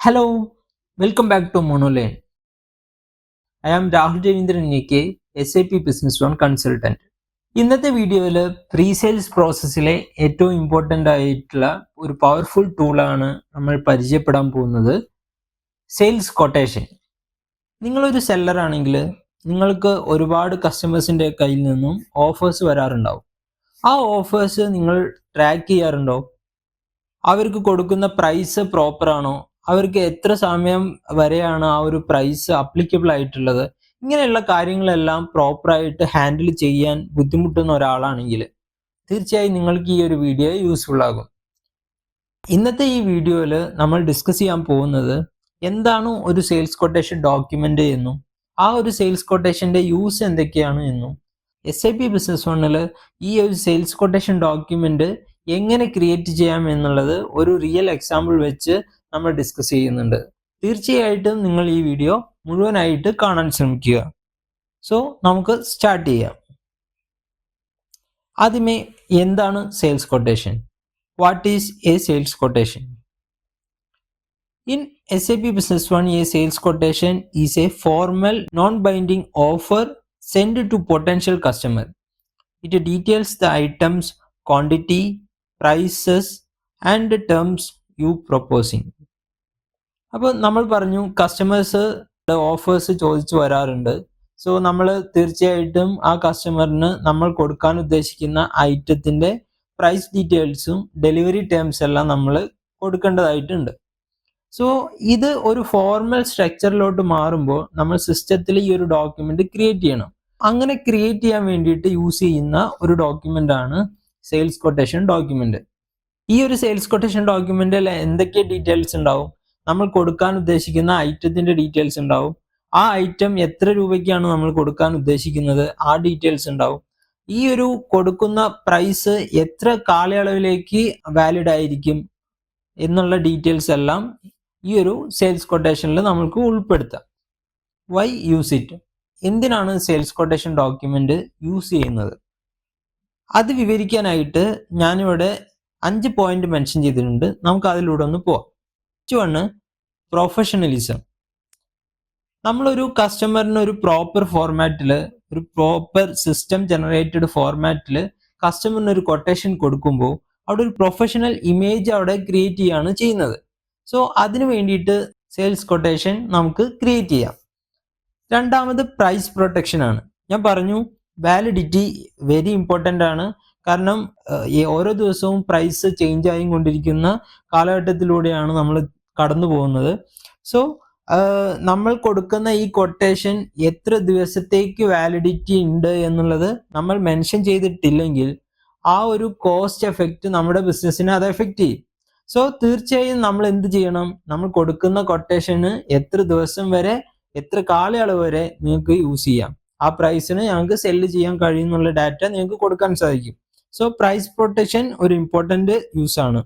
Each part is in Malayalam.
Hello, welcome back to Monolane. I am Rahul S AK, SAP Business One Consultant. ഇന്നത്തെ വീഡിയോയിൽ പ്രീ സെയിൽസ് പ്രോസസ്സിലെ ഏറ്റവും ഇമ്പോർട്ടന്റ് ആയിട്ടുള്ള ഒരു പവർഫുൾ ടൂളാണ് നമ്മൾ പരിചയപ്പെടാൻ പോകുന്നത് സെയിൽസ് കൊട്ടേഷൻ നിങ്ങളൊരു സെല്ലർ ആണെങ്കിൽ നിങ്ങൾക്ക് ഒരുപാട് കസ്റ്റമേഴ്സിന്റെ കയ്യിൽ നിന്നും ഓഫേഴ്സ് വരാറുണ്ടാവും ആ ഓഫേഴ്സ് നിങ്ങൾ ട്രാക്ക് ചെയ്യാറുണ്ടോ അവർക്ക് കൊടുക്കുന്ന പ്രൈസ് പ്രോപ്പർ ആണോ അവർക്ക് എത്ര സമയം വരെയാണ് ആ ഒരു പ്രൈസ് അപ്ലിക്കബിൾ ആയിട്ടുള്ളത്? ഇങ്ങനെയുള്ള കാര്യങ്ങളെല്ലാം പ്രോപ്പറായിട്ട് ഹാൻഡിൽ ചെയ്യാൻ ബുദ്ധിമുട്ടുന്ന ഒരാളാണെങ്കിൽ തീർച്ചയായും നിങ്ങൾക്ക് ഈ ഒരു വീഡിയോ യൂസ്ഫുൾ ആകും. ഇന്നത്തെ ഈ വീഡിയോയിൽ നമ്മൾ ഡിസ്കസ് ചെയ്യാൻ പോകുന്നത് എന്താണ് ഒരു സെയിൽസ് കൊട്ടേഷൻ ഡോക്യുമെന്റ് എന്നും ആ ഒരു സെയിൽസ് കൊട്ടേഷന്റെ യൂസ് എന്തൊക്കെയാണ് എന്നും എസ് ഐ പി ബിസിനസ് വണ്ണിൽ ഈ ഒരു സെയിൽസ് കൊട്ടേഷൻ ഡോക്യുമെന്റ് എങ്ങനെ ക്രിയേറ്റ് ചെയ്യാം എന്നുള്ളത് ഒരു റിയൽ എക്സാമ്പിൾ വെച്ച് നമ്മൾ ഡിസ്കസ് ചെയ്യുന്നുണ്ട്. തീർച്ചയായിട്ടും നിങ്ങൾ ഈ വീഡിയോ മുഴുവനായിട്ട് കാണാൻ ശ്രമിക്കുക. സോ നമുക്ക് സ്റ്റാർട്ട് ചെയ്യാം. ആദ്യമേ എന്താണ് sales quotation what is a sales quotation in S A P business one a sales quotation is a formal non binding offer send to potential customer it details the items quantity prices and terms you proposing അപ്പോൾ നമ്മൾ പറഞ്ഞു കസ്റ്റമേഴ്സ് ഓഫേഴ്സ് ചോദിച്ചു വരാറുണ്ട്. സോ നമ്മൾ തീർച്ചയായിട്ടും ആ കസ്റ്റമറിന് നമ്മൾ കൊടുക്കാൻ ഉദ്ദേശിക്കുന്ന ഐറ്റത്തിന്റെ പ്രൈസ് ഡീറ്റെയിൽസും ഡെലിവറി ടേംസ് എല്ലാം നമ്മൾ കൊടുക്കേണ്ടതായിട്ടുണ്ട്. സോ ഇത് ഒരു ഫോർമൽ സ്ട്രക്ചറിലോട്ട് മാറുമ്പോൾ നമ്മൾ സിസ്റ്റത്തിൽ ഈ ഒരു ഡോക്യുമെന്റ് ക്രിയേറ്റ് ചെയ്യണം. അങ്ങനെ ക്രിയേറ്റ് ചെയ്യാൻ വേണ്ടിയിട്ട് യൂസ് ചെയ്യുന്ന ഒരു ഡോക്യുമെന്റ് ആണ് സെയിൽസ് കൊട്ടേഷൻ ഡോക്യുമെന്റ് ഈ ഒരു സെയിൽസ് കൊട്ടേഷൻ ഡോക്യുമെന്റിൽ എന്തൊക്കെ ഡീറ്റെയിൽസ് ഉണ്ടാവും? നമ്മൾ കൊടുക്കാൻ ഉദ്ദേശിക്കുന്ന ഐറ്റത്തിന്റെ ഡീറ്റെയിൽസ് ഉണ്ടാവും. ആ ഐറ്റം എത്ര രൂപയ്ക്കാണ് നമ്മൾ കൊടുക്കാൻ ഉദ്ദേശിക്കുന്നത്? ആ ഡീറ്റെയിൽസ് ഉണ്ടാവും. ഈ ഒരു കൊടുക്കുന്ന പ്രൈസ് എത്ര കാലയളവിലേക്ക് വാലിഡ് ആയിരിക്കും എന്നുള്ള ഡീറ്റെയിൽസ് എല്ലാം ഈ ഒരു സെയിൽസ് കൊട്ടേഷനിൽ നമുക്ക് ഉൾപ്പെടുത്താം. വൈ യൂസ് ഇറ്റ് എന്തിനാണ് സെയിൽസ് കൊട്ടേഷൻ ഡോക്യുമെന്റ് യൂസ് ചെയ്യുന്നത്? അത് വിവരിക്കാനായിട്ട് ഞാനിവിടെ അഞ്ച് പോയിന്റ് മെൻഷൻ ചെയ്തിട്ടുണ്ട്. നമുക്ക് അതിലൂടെ ഒന്ന് പോവാം. വണ് പ്രൊഫഷണലിസം നമ്മളൊരു കസ്റ്റമറിന് ഒരു പ്രോപ്പർ ഫോർമാറ്റിൽ ഒരു പ്രോപ്പർ സിസ്റ്റം ജനറേറ്റഡ് ഫോർമാറ്റിൽ കസ്റ്റമറിന് ഒരു കൊട്ടേഷൻ കൊടുക്കുമ്പോൾ അവിടെ ഒരു പ്രൊഫഷണൽ ഇമേജ് അവിടെ ക്രിയേറ്റ് ചെയ്യാണ് ചെയ്യുന്നത്. സോ അതിനു വേണ്ടിയിട്ട് സെയിൽസ് കൊട്ടേഷൻ നമുക്ക് ക്രിയേറ്റ് ചെയ്യാം. രണ്ടാമത് പ്രൈസ് പ്രൊട്ടക്ഷൻ ആണ്. ഞാൻ പറഞ്ഞു വാലിഡിറ്റി വെരി ഇമ്പോർട്ടന്റ് ആണ്. കാരണം ഓരോ ദിവസവും പ്രൈസ് ചേഞ്ച് ആയി കൊണ്ടിരിക്കുന്ന കാലഘട്ടത്തിലൂടെയാണ് നമ്മൾ കടന്നു പോകുന്നത് സോ നമ്മൾ കൊടുക്കുന്ന ഈ കൊട്ടേഷൻ എത്ര ദിവസത്തേക്ക് വാലിഡിറ്റി ഉണ്ട് എന്നുള്ളത് നമ്മൾ മെൻഷൻ ചെയ്തിട്ടില്ലെങ്കിൽ ആ ഒരു കോസ്റ്റ് എഫക്റ്റ് നമ്മുടെ ബിസിനസ്സിനെ അത് എഫക്റ്റ് ചെയ്യും. സോ തീർച്ചയായും നമ്മൾ എന്ത് ചെയ്യണം? നമ്മൾ കൊടുക്കുന്ന കൊട്ടേഷന് എത്ര ദിവസം വരെ എത്ര കാലയളവ് വരെ നിങ്ങൾക്ക് യൂസ് ചെയ്യാം. ആ പ്രൈസിന് ഞങ്ങൾക്ക് സെല്ല് ചെയ്യാൻ കഴിയുന്നുള്ള ഡാറ്റ നിങ്ങൾക്ക് കൊടുക്കാൻ സാധിക്കും. സോ പ്രൈസ് പ്രൊട്ടക്ഷൻ ഒരു ഇമ്പോർട്ടന്റ് യൂസ് ആണ്.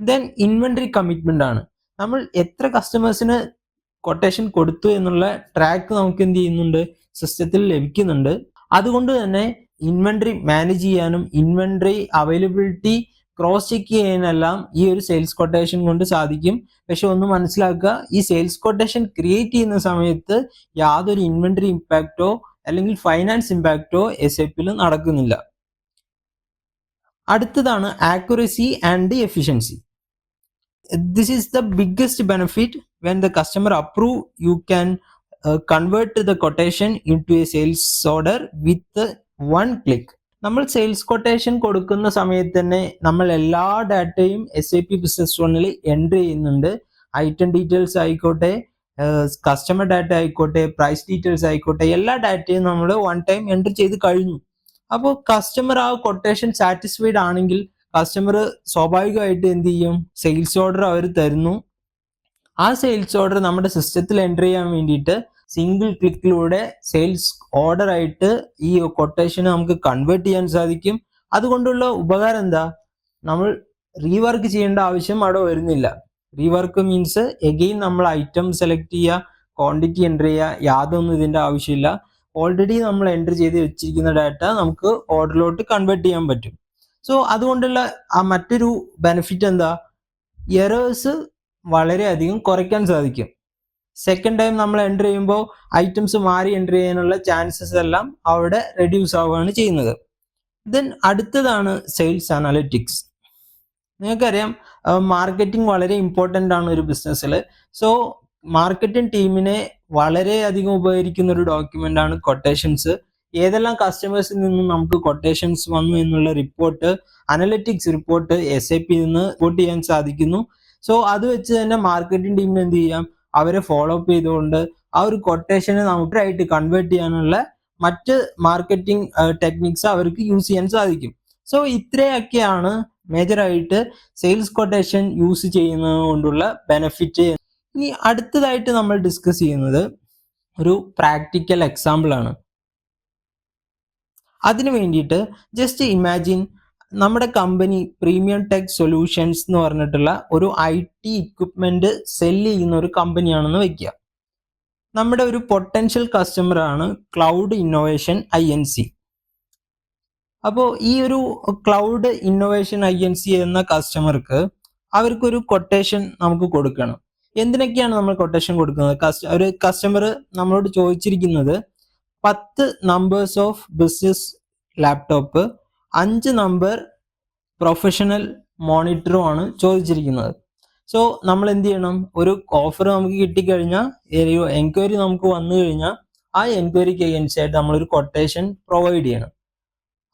ദെൻ ഇൻവെന്ററി കമ്മിറ്റ്മെന്റ് ആണ്. നമ്മൾ എത്ര കസ്റ്റമേഴ്സിന് കൊട്ടേഷൻ കൊടുത്തു എന്നുള്ള ട്രാക്ക് നമുക്ക് എന്ത് ചെയ്യുന്നുണ്ട്? സിസ്റ്റത്തിൽ ലഭിക്കുന്നുണ്ട്. അതുകൊണ്ട് തന്നെ ഇൻവെന്ററി മാനേജ് ചെയ്യാനും ഇൻവെന്ററി അവൈലബിലിറ്റി ക്രോസ് ചെക്ക് ചെയ്യാനെല്ലാം ഈ ഒരു സെയിൽസ് കൊട്ടേഷൻ കൊണ്ട് സാധിക്കും. പക്ഷെ ഒന്ന് മനസ്സിലാക്കുക ഈ സെയിൽസ് കൊട്ടേഷൻ ക്രിയേറ്റ് ചെയ്യുന്ന സമയത്ത് യാതൊരു ഇൻവെന്ററി ഇമ്പാക്റ്റോ അല്ലെങ്കിൽ ഫൈനാൻസ് ഇമ്പാക്റ്റോ എസ് എ പിയിൽ നടക്കുന്നില്ല. അടുത്തതാണ് accuracy and efficiency this is the biggest benefit. When the customer approve you can convert the quotation into a sales order with one click. നമ്മൾ സെയിൽസ് കൊട്ടേഷൻ കൊടുക്കുന്ന സമയത്ത് തന്നെ നമ്മൾ എല്ലാ ഡാറ്റയും എസ് ഐ പി ബിസിനസ് ഫോണിൽ എൻട്രി ചെയ്യുന്നുണ്ട്. ഐറ്റം ഡീറ്റെയിൽസ് ആയിക്കോട്ടെ കസ്റ്റമർ ഡാറ്റ ആയിക്കോട്ടെ പ്രൈസ് ഡീറ്റെയിൽസ് ആയിക്കോട്ടെ എല്ലാ ഡാറ്റയും നമ്മൾ വൺ ടൈം എൻട്രി ചെയ്ത് കഴിഞ്ഞു. അപ്പോൾ കസ്റ്റമർ ആ കൊട്ടേഷൻ സാറ്റിസ്ഫൈഡ് ആണെങ്കിൽ കസ്റ്റമർ സ്വാഭാവികമായിട്ട് എന്ത് ചെയ്യും? സെയിൽസ് ഓർഡർ അവർ തരുന്നു. ആ സെയിൽസ് ഓർഡർ നമ്മുടെ സിസ്റ്റത്തിൽ എന്റർ ചെയ്യാൻ വേണ്ടിയിട്ട് സിംഗിൾ ക്ലിക്കിലൂടെ സെയിൽസ് ഓർഡർ ആയിട്ട് ഈ കൊട്ടേഷൻ നമുക്ക് കൺവേർട്ട് ചെയ്യാൻ സാധിക്കും. അതുകൊണ്ടുള്ള ഉപകാരം എന്താ? നമ്മൾ റീവർക്ക് ചെയ്യേണ്ട ആവശ്യം അവിടെ വരുന്നില്ല. റീവർക്ക് മീൻസ് എഗെയിൻ നമ്മൾ ഐറ്റം സെലക്ട് ചെയ്യുക ക്വാണ്ടിറ്റി എന്റർ ചെയ്യുക യാതൊന്നും ഇതിന്റെ ആവശ്യമില്ല. ഓൾറെഡി നമ്മൾ എന്റർ ചെയ്ത് വെച്ചിരിക്കുന്ന ഡാറ്റ നമുക്ക് ഓർഡറിലോട്ട് കൺവേർട്ട് ചെയ്യാൻ പറ്റും. സോ അതുകൊണ്ടുള്ള ആ മറ്റൊരു ബെനിഫിറ്റ് എന്താ? എറേഴ്സ് വളരെയധികം കുറയ്ക്കാൻ സാധിക്കും. സെക്കൻഡ് ടൈം നമ്മൾ എന്റർ ചെയ്യുമ്പോൾ ഐറ്റംസ് മാറി എന്റർ ചെയ്യാനുള്ള ചാൻസസ് എല്ലാം അവിടെ റെഡ്യൂസ് ആവുകയാണ് ചെയ്യുന്നത്. ദെൻ അടുത്തതാണ് സെയിൽസ് അനാലിറ്റിക്സ് നിങ്ങൾക്കറിയാം മാർക്കറ്റിംഗ് വളരെ ഇമ്പോർട്ടന്റ് ആണ് ഒരു ബിസിനസ്സിൽ സോ മാർക്കറ്റിംഗ് ടീമിനെ വളരെയധികം ഉപകരിക്കുന്ന ഒരു ഡോക്യുമെന്റ് ആണ് കൊട്ടേഷൻസ് ഏതെല്ലാം കസ്റ്റമേഴ്സിൽ നിന്നും നമുക്ക് കൊട്ടേഷൻസ് വന്നു എന്നുള്ള report analytics report S I P നിന്ന് റിപ്പോർട്ട് ചെയ്യാൻ സാധിക്കുന്നു. സോ അത് വെച്ച് തന്നെ മാർക്കറ്റിംഗ് ടീമിന് എന്ത് ചെയ്യാം? അവരെ ഫോളോ അപ്പ് ചെയ്തുകൊണ്ട് ആ ഒരു കൊട്ടേഷനെ നമുക്കായിട്ട് കൺവേർട്ട് ചെയ്യാനുള്ള മറ്റ് മാർക്കറ്റിംഗ് ടെക്നിക്സ് അവർക്ക് യൂസ് ചെയ്യാൻ സാധിക്കും. സോ ഇത്രയൊക്കെയാണ് മേജറായിട്ട് സെയിൽസ് കൊട്ടേഷൻ യൂസ് ചെയ്യുന്നത് കൊണ്ടുള്ള ബെനഫിറ്റ് ഇനി അടുത്തതായിട്ട് നമ്മൾ ഡിസ്കസ് ചെയ്യുന്നത് ഒരു പ്രാക്ടിക്കൽ എക്സാമ്പിൾ ആണ്. അതിനു വേണ്ടിയിട്ട് ജസ്റ്റ് ഇമാജിൻ നമ്മുടെ കമ്പനി പ്രീമിയം ടെക് സൊല്യൂഷൻസ് എന്ന് പറഞ്ഞിട്ടുള്ള ഒരു ഐ ടി ഇക്വിപ്മെന്റ് സെൽ ചെയ്യുന്ന ഒരു കമ്പനിയാണെന്ന് വെക്കുക. നമ്മുടെ ഒരു പൊട്ടൻഷ്യൽ കസ്റ്റമർ ആണ് cloud innovation I N C അപ്പോൾ ഈ ഒരു cloud innovation I N C എന്ന കസ്റ്റമർക്ക് അവർക്കൊരു കൊട്ടേഷൻ നമുക്ക് കൊടുക്കണം. എന്തിനൊക്കെയാണ് നമ്മൾ കൊട്ടേഷൻ കൊടുക്കുന്നത്? കസ്റ്റ ഒരു കസ്റ്റമർ നമ്മളോട് ചോദിച്ചിരിക്കുന്നത് പത്ത് നമ്പേഴ്സ് ഓഫ് ബിസിനസ് ലാപ്ടോപ്പ് അഞ്ച് നമ്പർ പ്രൊഫഷണൽ മോണിറ്ററും ആണ് ചോദിച്ചിരിക്കുന്നത്. സോ നമ്മൾ എന്ത് ചെയ്യണം? ഒരു ഓഫർ നമുക്ക് കിട്ടിക്കഴിഞ്ഞാൽ എൻക്വയറി നമുക്ക് വന്നു കഴിഞ്ഞാൽ ആ എൻക്വയറിക്ക് അഗൻസ്റ്റായിട്ട് നമ്മളൊരു കൊട്ടേഷൻ പ്രൊവൈഡ് ചെയ്യണം.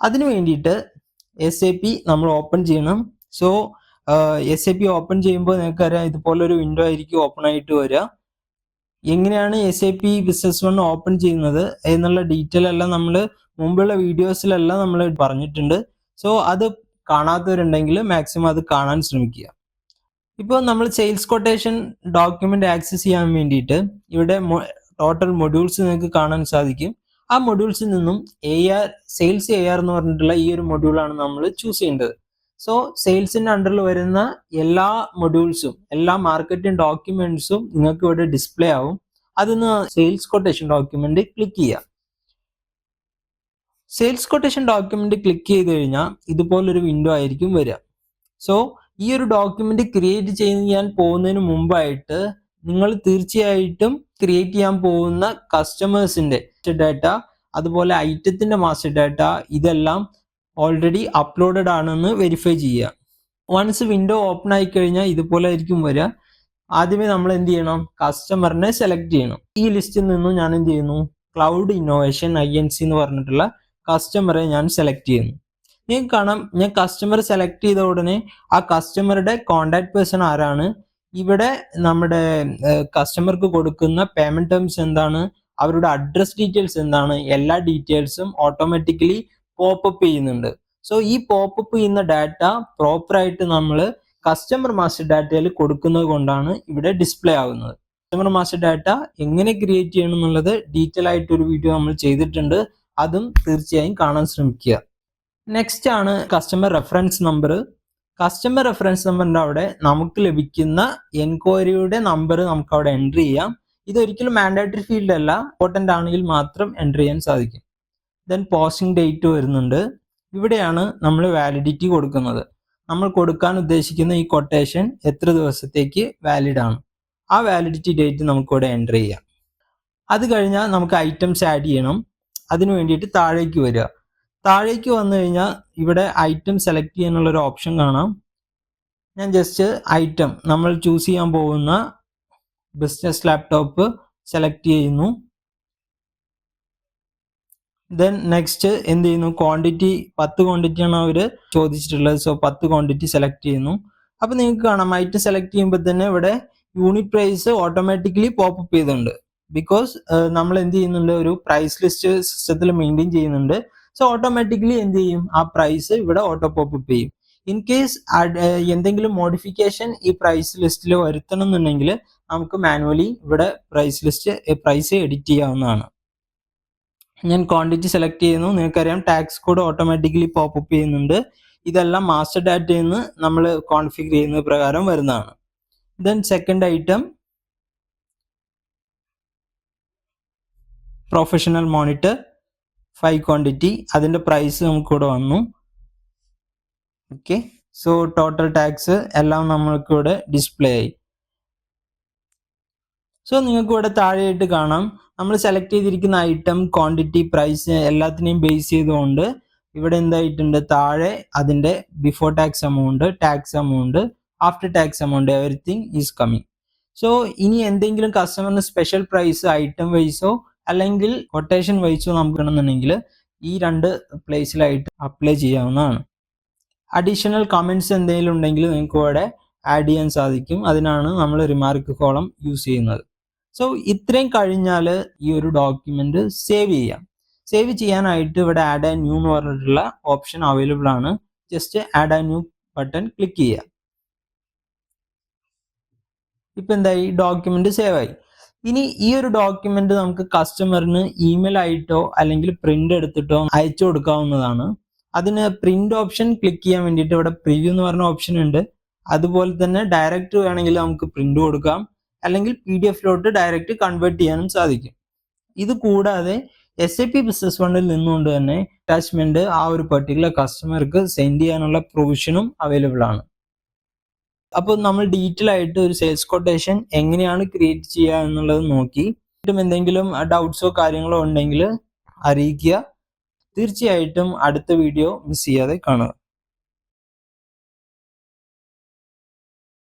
അതിന് വേണ്ടിയിട്ട് എസ് എ പി നമ്മൾ ഓപ്പൺ ചെയ്യണം. So S A P open ചെയ്യുമ്പോൾ നിങ്ങൾക്കറിയാം ഇതുപോലൊരു വിൻഡോ ആയിരിക്കും ഓപ്പൺ ആയിട്ട് വരിക. എങ്ങനെയാണ് S A P business one open ചെയ്യുന്നത് എന്നുള്ള ഡീറ്റെയിൽ എല്ലാം നമ്മൾ മുമ്പുള്ള വീഡിയോസിലെല്ലാം നമ്മൾ പറഞ്ഞിട്ടുണ്ട്. സോ അത് കാണാത്തവരുണ്ടെങ്കിൽ മാക്സിമം അത് കാണാൻ ശ്രമിക്കുക. ഇപ്പോൾ നമ്മൾ സെയിൽസ് കൊട്ടേഷൻ ഡോക്യുമെന്റ് ആക്സസ് ചെയ്യാൻ വേണ്ടിയിട്ട് ഇവിടെ ടോട്ടൽ മൊഡ്യൂൾസ് നിങ്ങൾക്ക് കാണാൻ സാധിക്കും. ആ മൊഡ്യൂൾസിൽ നിന്നും A R sales A R എന്ന് പറഞ്ഞിട്ടുള്ള ഈ ഒരു മൊഡ്യൂളാണ് നമ്മൾ ചൂസ് ചെയ്യേണ്ടത്. സോ സെയിൽസിന്റെ അണ്ടറിൽ വരുന്ന എല്ലാ മൊഡ്യൂൾസും എല്ലാ മാർക്കറ്റിംഗ് ഡോക്യുമെന്റ്സും നിങ്ങൾക്ക് ഇവിടെ ഡിസ്പ്ലേ ആവും. അതിന്ന് സെയിൽസ് കൊട്ടേഷൻ ഡോക്യുമെന്റ് ക്ലിക്ക് ചെയ്യുക സെയിൽസ് കൊട്ടേഷൻ ഡോക്യുമെന്റ് ക്ലിക്ക് ചെയ്ത് കഴിഞ്ഞാൽ ഇതുപോലൊരു വിൻഡോ ആയിരിക്കും വരിക സോ ഈ ഒരു ഡോക്യുമെന്റ് ക്രിയേറ്റ് ചെയ്യാൻ പോകുന്നതിന് മുമ്പായിട്ട് നിങ്ങൾ തീർച്ചയായിട്ടും ക്രിയേറ്റ് ചെയ്യാൻ പോകുന്ന കസ്റ്റമേഴ്സിന്റെ ഡാറ്റ അതുപോലെ ഐറ്റത്തിന്റെ മാസ്റ്റർ ഡാറ്റ ഇതെല്ലാം ഓൾറെഡി അപ്ലോഡഡ് ആണെന്ന് വെരിഫൈ ചെയ്യുക. വൺസ് വിൻഡോ ഓപ്പൺ ആയി കഴിഞ്ഞാൽ ഇതുപോലെ ആയിരിക്കും വരിക. ആദ്യമേ നമ്മൾ എന്ത് ചെയ്യണം? കസ്റ്റമറിനെ സെലക്ട് ചെയ്യണം. ഈ ലിസ്റ്റിൽ നിന്നും ഞാൻ എന്ത് ചെയ്യുന്നു? Cloud innovation I N C എന്ന് പറഞ്ഞിട്ടുള്ള കസ്റ്റമറെ ഞാൻ സെലക്ട് ചെയ്യുന്നു. നിങ്ങൾക്ക് കാണാം. ഞാൻ കസ്റ്റമർ സെലക്ട് ചെയ്ത ഉടനെ ആ കസ്റ്റമറുടെ കോണ്ടാക്ട് പേഴ്സൺ ആരാണ്? ഇവിടെ നമ്മുടെ കസ്റ്റമർക്ക് കൊടുക്കുന്ന പേയ്മെന്റ് ടേംസ് എന്താണ്? അവരുടെ അഡ്രസ് ഡീറ്റെയിൽസ് എന്താണ്? എല്ലാ ഡീറ്റെയിൽസും ഓട്ടോമാറ്റിക്കലി പോപ്പപ്പ് ചെയ്യുന്നുണ്ട്. സോ ഈ പോപ്പപ്പ് ചെയ്യുന്ന ഡാറ്റ പ്രോപ്പറായിട്ട് നമ്മൾ കസ്റ്റമർ മാസ്റ്റർ ഡാറ്റയിൽ കൊടുക്കുന്നത് കൊണ്ടാണ് ഇവിടെ ഡിസ്പ്ലേ ആകുന്നത് കസ്റ്റമർ മാസ്റ്റർ ഡാറ്റ എങ്ങനെ ക്രിയേറ്റ് ചെയ്യണം എന്നുള്ളത് ഡീറ്റെയിൽ ആയിട്ട് ഒരു വീഡിയോ നമ്മൾ ചെയ്തിട്ടുണ്ട്. അതും തീർച്ചയായും കാണാൻ ശ്രമിക്കുക. നെക്സ്റ്റ് ആണ് customer reference number customer reference നമ്പറിന്റെ അവിടെ നമുക്ക് ലഭിക്കുന്ന എൻക്വയറിയുടെ നമ്പർ നമുക്ക് അവിടെ എൻട്രി ചെയ്യാം. ഇതൊരിക്കലും മാൻഡേറ്ററി ഫീൽഡ് അല്ല. ഇമ്പോർട്ടന്റ് ആണെങ്കിൽ മാത്രം എൻട്രി ചെയ്യാൻ സാധിക്കും. ദെൻ പോസ്റ്റിംഗ് ഡേറ്റ് വരുന്നുണ്ട്. ഇവിടെയാണ് നമ്മൾ വാലിഡിറ്റി കൊടുക്കുന്നത്. നമ്മൾ കൊടുക്കാൻ ഉദ്ദേശിക്കുന്ന ഈ കൊട്ടേഷൻ എത്ര ദിവസത്തേക്ക് വാലിഡ് ആണ്. ആ വാലിഡിറ്റി ഡേറ്റ് നമുക്കിവിടെ എന്റർ ചെയ്യാം. അത് കഴിഞ്ഞാൽ നമുക്ക് ഐറ്റംസ് ആഡ് ചെയ്യണം. അതിന് വേണ്ടിയിട്ട് താഴേക്ക് വരിക. താഴേക്ക് വന്നു കഴിഞ്ഞാൽ ഇവിടെ ഐറ്റം സെലക്ട് ചെയ്യാനുള്ള ഒരു ഓപ്ഷൻ കാണാം. ഞാൻ ജസ്റ്റ് ഐറ്റം നമ്മൾ ചൂസ് ചെയ്യാൻ പോകുന്ന ബിസിനസ് ലാപ്ടോപ്പ് സെലക്ട് ചെയ്യുന്നു. ദെൻ നെക്സ്റ്റ് എന്ത് ചെയ്യുന്നു ക്വാണ്ടിറ്റി പത്ത് ക്വാണ്ടിറ്റിയാണ് അവർ ചോദിച്ചിട്ടുള്ളത്. സോ പത്ത് ക്വാണ്ടിറ്റി സെലക്ട് ചെയ്യുന്നു. അപ്പോൾ നിങ്ങൾക്ക് കാണാം. ഐറ്റം സെലക്ട് ചെയ്യുമ്പോൾ തന്നെ ഇവിടെ യൂണിറ്റ് പ്രൈസ് ഓട്ടോമാറ്റിക്കലി പോപ്പ് ചെയ്തിട്ടുണ്ട്. ബിക്കോസ് നമ്മൾ എന്ത് ചെയ്യുന്നുണ്ട്? ഒരു പ്രൈസ് ലിസ്റ്റ് സിസ്റ്റത്തിൽ മെയിന്റെയിൻ ചെയ്യുന്നുണ്ട്. സോ ഓട്ടോമാറ്റിക്കലി എന്ത് ചെയ്യും? ആ പ്രൈസ് ഇവിടെ ഓട്ടോ പോപ്പ് ചെയ്യും. ഇൻ കേസ് എന്തെങ്കിലും മോഡിഫിക്കേഷൻ ഈ പ്രൈസ് ലിസ്റ്റിൽ വരുത്തണം എന്നുണ്ടെങ്കിൽ നമുക്ക് മാനുവലി ഇവിടെ പ്രൈസ് ലിസ്റ്റ് പ്രൈസ് എഡിറ്റ് ചെയ്യാവുന്നതാണ്. ഞാൻ ക്വാണ്ടിറ്റി സെലക്ട് ചെയ്യുന്നു. നിങ്ങൾക്കറിയാം ടാക്സ് കോഡ് ഓട്ടോമാറ്റിക്കലി പോപ്പപ്പ് ചെയ്യുന്നുണ്ട്. ഇതെല്ലാം മാസ്റ്റർ ഡാറ്റയിൽ നിന്ന് നമ്മൾ കോൺഫിഗർ ചെയ്യുന്ന പ്രകാരം വരുന്നതാണ്. Then second item professional monitor five quantity അതിന്റെ പ്രൈസ് നമുക്കിവിടെ വന്നു. ഓക്കെ സോ ടോട്ടൽ ടാക്സ് എല്ലാം നമ്മൾക്കിവിടെ ഡിസ്പ്ലേ ആയി. സോ നിങ്ങൾക്ക് ഇവിടെ താഴെയായിട്ട് കാണാം. നമ്മൾ സെലക്ട് ചെയ്തിരിക്കുന്ന ഐറ്റം ക്വാണ്ടിറ്റി പ്രൈസ് എല്ലാത്തിനെയും ബേസ് ചെയ്തുകൊണ്ട് ഇവിടെ എന്തായിട്ടുണ്ട്? താഴെ അതിന്റെ before tax amount tax amount after tax amount everything is coming so ഇനി എന്തെങ്കിലും കസ്റ്റമറിന് സ്പെഷ്യൽ പ്രൈസ് ഐറ്റം വൈസോ അല്ലെങ്കിൽ കൊട്ടേഷൻ വൈസോ നമുക്ക് വേണമെന്നുണ്ടെങ്കിൽ ഈ രണ്ട് പ്ലേസിലായിട്ട് അപ്ലൈ ചെയ്യാവുന്നതാണ്. അഡീഷണൽ കമന്റ്സ് എന്തെങ്കിലും ഉണ്ടെങ്കിൽ നിങ്ങൾക്ക് ഇവിടെ ആഡ് ചെയ്യാൻ സാധിക്കും. അതിനാണ് നമ്മൾ റിമാർക്ക് കോളം യൂസ് ചെയ്യുന്നത്. സോ ഇത്രയും കഴിഞ്ഞാൽ ഈ ഒരു ഡോക്യുമെന്റ് സേവ് ചെയ്യാം. സേവ് ചെയ്യാനായിട്ട് ഇവിടെ ആഡ് ആൻഡ് ന്യൂ എന്ന് പറഞ്ഞിട്ടുള്ള ഓപ്ഷൻ അവൈലബിൾ ആണ്. Just add and new button click ചെയ്യുക. ഇപ്പൊ എന്തായി? ഡോക്യുമെന്റ് സേവ് ആയി. ഇനി ഈ ഒരു ഡോക്യുമെന്റ് നമുക്ക് കസ്റ്റമറിന് ഇമെയിൽ ആയിട്ടോ അല്ലെങ്കിൽ പ്രിന്റ് എടുത്തിട്ടോ അയച്ചു കൊടുക്കാവുന്നതാണ്. അതിന് പ്രിന്റ് ഓപ്ഷൻ ക്ലിക്ക് ചെയ്യാൻ വേണ്ടിയിട്ട് ഇവിടെ പ്രിവ്യൂ എന്ന് പറഞ്ഞ ഓപ്ഷൻ ഉണ്ട്. അതുപോലെ തന്നെ ഡയറക്റ്റ് വേണമെങ്കിൽ നമുക്ക് പ്രിന്റ് കൊടുക്കാം. അല്ലെങ്കിൽ പി ഡി എഫിലോട്ട് ഡയറക്റ്റ് കൺവേർട്ട് ചെയ്യാനും സാധിക്കും. ഇത് കൂടാതെ എസ് ഐ പി ബിസിനസ് ഫണ്ടിൽ നിന്നുകൊണ്ട് തന്നെ അറ്റാച്ച്മെന്റ് ആ ഒരു പെർട്ടിക്കുലർ കസ്റ്റമർക്ക് സെൻഡ് ചെയ്യാനുള്ള പ്രൊവിഷനും അവൈലബിൾ ആണ്. അപ്പോൾ നമ്മൾ ഡീറ്റെയിൽ ആയിട്ട് ഒരു സെയിൽസ് കൊട്ടേഷൻ എങ്ങനെയാണ് ക്രിയേറ്റ് ചെയ്യുക എന്നുള്ളത് നോക്കി. എന്തെങ്കിലും ഡൗട്ട്സോ കാര്യങ്ങളോ ഉണ്ടെങ്കിൽ അറിയിക്കുക. തീർച്ചയായിട്ടും അടുത്ത വീഡിയോ മിസ് ചെയ്യാതെ കാണുക